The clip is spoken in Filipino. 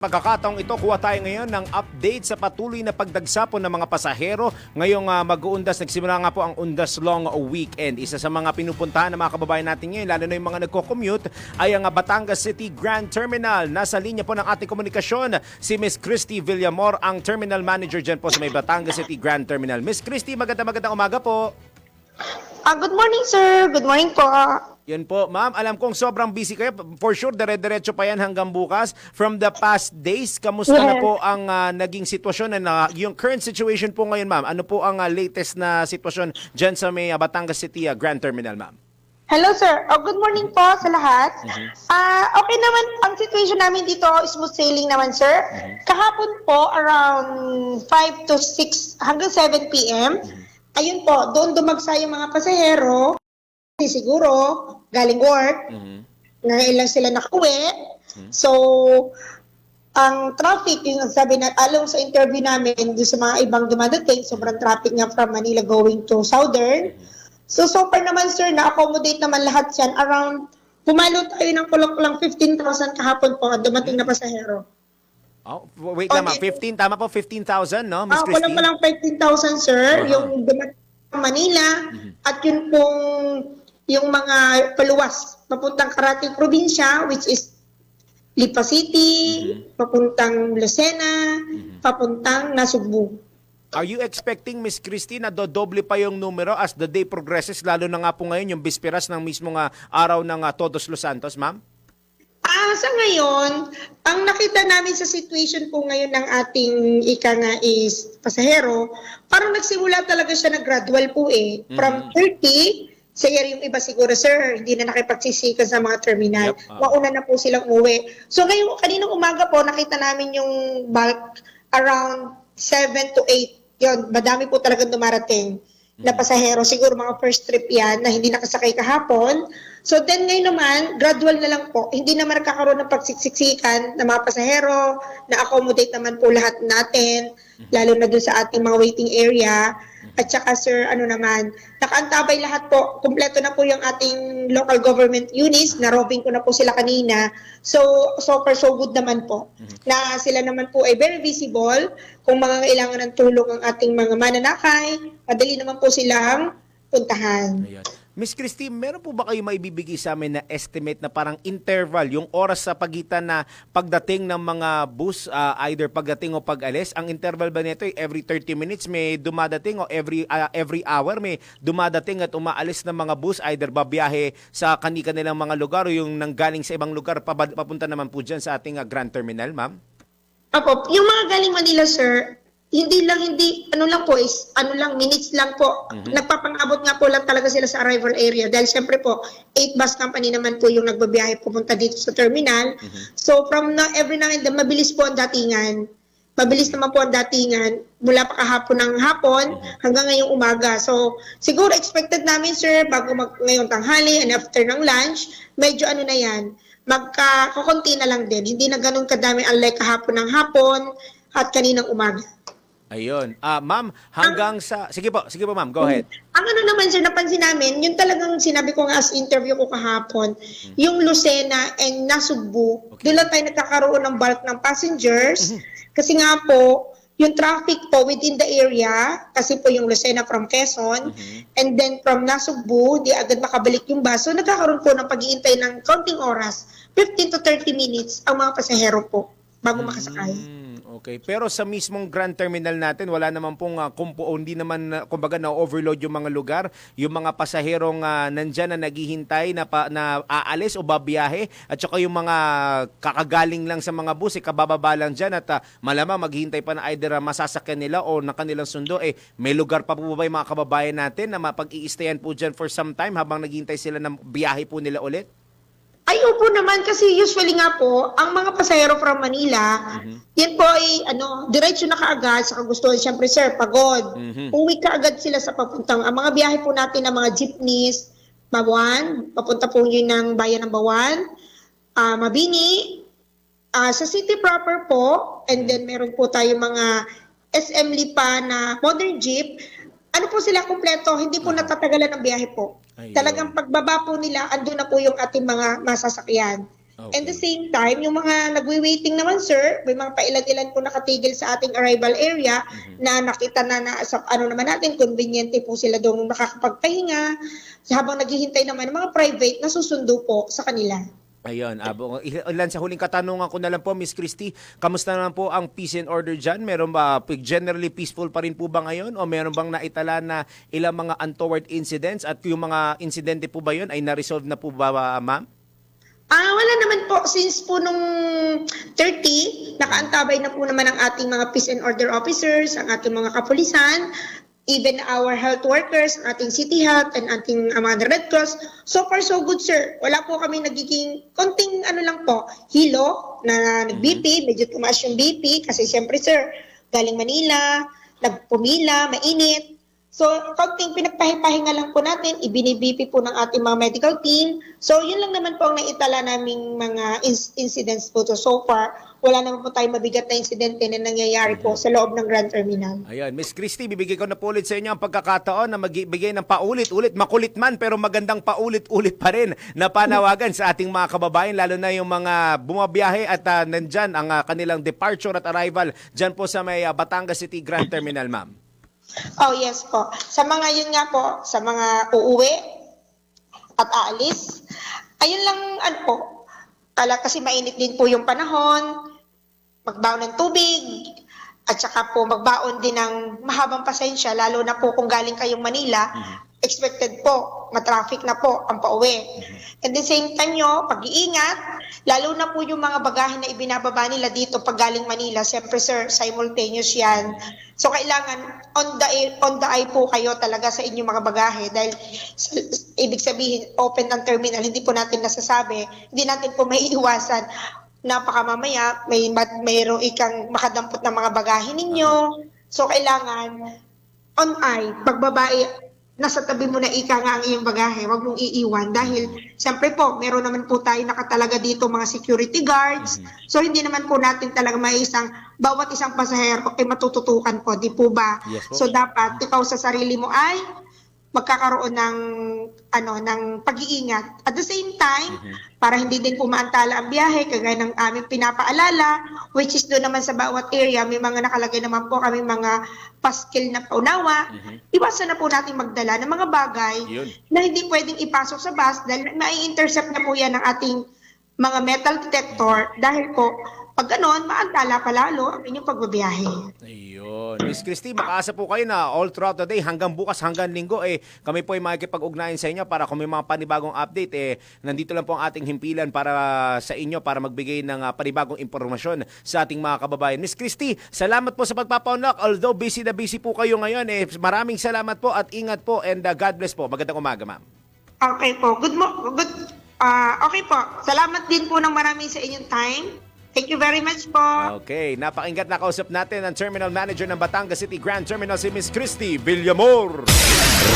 Pagkakataong ito, kuha tayo ngayon ng update sa patuloy na pagdagsapon ng mga pasahero. Ngayong uh, mag-uundas, nagsimula nga po ang Undas Long Weekend. Isa sa mga pinupuntahan ng mga kababayan natin ngayon, lalo na yung mga nagko-commute, ay ang uh, Batangas City Grand Terminal. Nasa linya po ng ating komunikasyon, si Miss Christy Villamor, ang Terminal Manager dyan po sa may Batangas City Grand Terminal. Miss Christy, magandang magandang umaga po. Ah, good morning, sir. Good morning po. Yan po, ma'am. Alam kong sobrang busy kayo. For sure, dire-diretso pa yan hanggang bukas. From the past days, kamusta na Yes. po ang ah, naging sitwasyon na na- yung current situation po ngayon, ma'am? Ano po ang ah, latest na sitwasyon dyan sa may ah, Batangas City ah, Grand Terminal, ma'am? Hello, sir. Oh, good morning po sa lahat. Ah, okay naman ang situation namin dito, smooth sailing naman, sir. Kahapon po around 5 to 6 hanggang 7 p.m. Ayun po, doon dumagsa yung mga pasahero. Siguro galing work, ngayon lang sila nakauwi. So, ang traffic, yung sabi na, along sa interview namin, doon sa mga ibang dumadating, sobrang traffic nga from Manila going to Southern. So, so far naman, sir, na-accommodate naman lahat yan. Around, pumalo tayo ng kulok-kulang 15,000 kahapon po, ang dumating na pasahero. Oh, wait lang. Okay. 15, tama po, 15,000, no, Miss Ah, Christy? kulang-kulang 15,000, sir, Uh-huh. yung dumating Manila, at yun pong, yung mga paluwas, papuntang Karating Probinsya, which is Lipa City, papuntang Lucena, papuntang Nasugbu. Are you expecting, Miss Christy, na dodoble pa yung numero as the day progresses, lalo na nga po ngayon, yung bisperas ng mismong ah, araw ng ah, Todos Los Santos, ma'am? Ah, sa ngayon, ang nakita namin sa situation po ngayon ng ating ika nga is pasahero, parang nagsimula talaga siya na gradual po eh. From 30, sir, yung iba siguro, sir, hindi na nakipagsisikan sa mga terminal. Yep, ah. Mauna na po silang umuwi. So ngayon, kaninang umaga po, nakita namin yung bulk around 7 to 8. Yun, madami po talagang dumarating na pasahero. Siguro mga first trip yan na hindi nakasakay kahapon. So then ngayon naman, gradual na lang po. Hindi naman nagkakaroon ng pagsiksiksikan ng mga pasahero, na-accommodate naman po lahat natin, lalo na dun sa ating mga waiting area. At saka sir, ano naman, nakaantabay lahat po, kumpleto na po yung ating local government units, narobing ko na po sila kanina. So, so far so good naman po. Na sila naman po ay very visible. Kung mga kailangan ng tulong ang ating mga mananakay, madali naman po silang puntahan. Ayan. Miss Christy, meron po ba kayo maibibigay sa amin na estimate na parang interval, yung oras sa pagitan na pagdating ng mga bus, ah, either pagdating o pag-alis? Ang interval ba nito ay every 30 minutes may dumadating o every ah, every hour may dumadating at umaalis ng mga bus, either babiyahe sa kani-kanilang mga lugar o yung nanggaling sa ibang lugar papunta naman po dyan sa ating ah, Grand Terminal, ma'am? Apo, yung mga galing Manila, sir, hindi lang, hindi, ano lang po is, ano lang, minutes lang po. Nagpapangabot nga po lang talaga sila sa arrival area. Dahil siyempre po, 8 bus company naman po yung nagbabiyahe pupunta dito sa terminal. So from na, every now and then, mabilis po ang datingan. Mabilis naman po ang datingan mula pa kahapon ng hapon hanggang ngayong umaga. So, siguro expected namin, sir, bago mag, ngayong tanghali and after ng lunch, medyo ano na yan, magkakunti na lang din. Hindi na ganun kadami unlike kahapon ng hapon at kaninang umaga. Ayun. Ah, ma'am, hanggang sa... Sige po, sige po ma'am, go ahead. Ang ano naman sir, napansin namin, yung talagang sinabi ko nga as interview ko kahapon, yung Lucena and Nasugbu, Okay. doon lang tayo nagkakaroon ng bulk ng passengers. Kasi nga po, yung traffic po within the area, kasi po yung Lucena from Quezon, and then from Nasugbu, di agad makabalik yung bus. So nagkakaroon po ng pag-iintay ng counting oras, 15 to 30 minutes ang mga pasahero po bago makasakay. Mm, okay. Pero sa mismong Grand Terminal natin, wala naman pong uh, kumpo, o hindi naman, uh, kumbaga, na-overload yung mga lugar. Yung mga pasaherong uh, nandyan na naghihintay na, pa, na aalis o babiyahe at saka yung mga kakagaling lang sa mga bus, eh, kabababa lang dyan at uh, malamang maghihintay pa na either uh, masasakyan nila o ng kanilang sundo. Eh, may lugar pa po ba yung mga kababayan natin na mapag-iistayan po dyan for some time habang naghihintay sila ng biyahe po nila ulit? Ay, opo naman kasi usually nga po, ang mga pasahero from Manila, yan po ay ano, diretso na kaagad sa kagustuhan. Siyempre sir, pagod. Mhm. Uwi ka agad sila sa papuntang, ang mga biyahe po natin ng mga jeepneys, Bawan, papunta po yun ng bayan ng Bawan, ah, Mabini, ah, sa city proper po, and then meron po tayo mga SM Lipa na modern jeep, ano po sila kumpleto, hindi po natatagalan ng biyahe po. Ayun. Talagang pagbaba po nila, andun na po yung ating mga masasakyan. Okay. And the same time, yung mga nagwi-waiting naman, sir, may mga pailan-ilan po nakatigil sa ating arrival area Mm-hmm. na nakita na, na sa ano naman natin, conveniente po sila doon nakakapagpahinga. Habang naghihintay naman ng mga private na susundo po sa kanila. Ayun, abo, ilan sa huling katanungan ko na lang po, Miss Christy, kamusta naman po ang peace and order dyan? Meron ba, generally peaceful pa rin po ba ngayon? O meron bang naitala na ilang mga untoward incidents? At yung mga insidente po ba yun ay na-resolve na po ba, ma'am? Ah, wala naman po. Since po nung 30, nakaantabay na po naman ang ating mga peace and order officers, ang ating mga kapulisan, even our health workers, ating city health, and ating uh, mga Red Cross. So far, so good, sir. Wala po kami nagiging konting ano lang po, hilo na nag-BP, medyo tumaas yung BP kasi siyempre, sir, galing Manila, nagpumila, mainit, So, konting pinagpahipahinga lang po natin, ibinibipi po ng ating mga medical team. So, yun lang naman po ang naitala naming mga incidents po to so far. Wala naman po tayong mabigat na insidente na nangyayari po sa loob ng Grand Terminal. Ayun, Miss Christy, bibigay ko na po ulit sa inyo ang pagkakataon na magbigay ng paulit-ulit, makulit man pero magandang paulit-ulit pa rin na panawagan sa ating mga kababayan, lalo na yung mga bumabiyahe at uh, nandyan ang ah, kanilang departure at arrival dyan po sa may ah, Batangas City Grand Terminal, ma'am. Oh, yes po. Sa mga yun nga po, sa mga uuwi at aalis, ayun lang, ano po, kala kasi mainit din po yung panahon, magbaon ng tubig, at saka po magbaon din ng mahabang pasensya, lalo na po kung galing kayong Manila, expected po, matraffic na po ang pauwi. At the same time nyo, pag-iingat, lalo na po yung mga bagahe na ibinababa nila dito pag galing Manila, siyempre sir, simultaneous yan. So kailangan on the on the eye po kayo talaga sa inyong mga bagahe dahil ibig sabihin open ang terminal, hindi po natin nasasabi, hindi natin po maiiwasan napaka mamaya may mayroong ikang makadampot ng mga bagahe ninyo. So kailangan on eye, pagbabae, nasa tabi mo na ika nga ang iyong bagahe, wag mong iiwan dahil siyempre po, meron naman po tayo nakatalaga dito mga security guards. So hindi naman po natin talaga may isang bawat isang pasahero ay matututukan po, di po ba? Yes po. So dapat ikaw sa sarili mo ay magkakaroon ng ano ng pag-iingat. At the same time, para hindi din pumaantala ang biyahe kagaya ng aming pinapaalala, which is doon naman sa bawat area may mga nakalagay naman po kami mga paskil na paunawa. Iwasan na po natin magdala ng mga bagay Yun. na hindi pwedeng ipasok sa bus dahil mai-intercept na po yan ng ating mga metal detector dahil po pag ganon, maantala pa lalo ang inyong pagbabiyahe. Ayun. Miss Christy, makaasa po kayo na all throughout the day, hanggang bukas, hanggang linggo, eh, kami po ay makikipag-ugnayan sa inyo para kung may mga panibagong update, eh, nandito lang po ang ating himpilan para sa inyo para magbigay ng ah, panibagong impormasyon sa ating mga kababayan. Miss Christy, salamat po sa pagpapaunlak. Although busy na busy po kayo ngayon, eh, maraming salamat po at ingat po and ah, God bless po. Magandang umaga, ma'am. Okay po. Good mo good ah okay po. Salamat din po ng marami sa inyong time. Thank you very much po. Okay, napakinggat na kausap natin ang Terminal Manager ng Batangas City Grand Terminal si Miss Christy Villamor.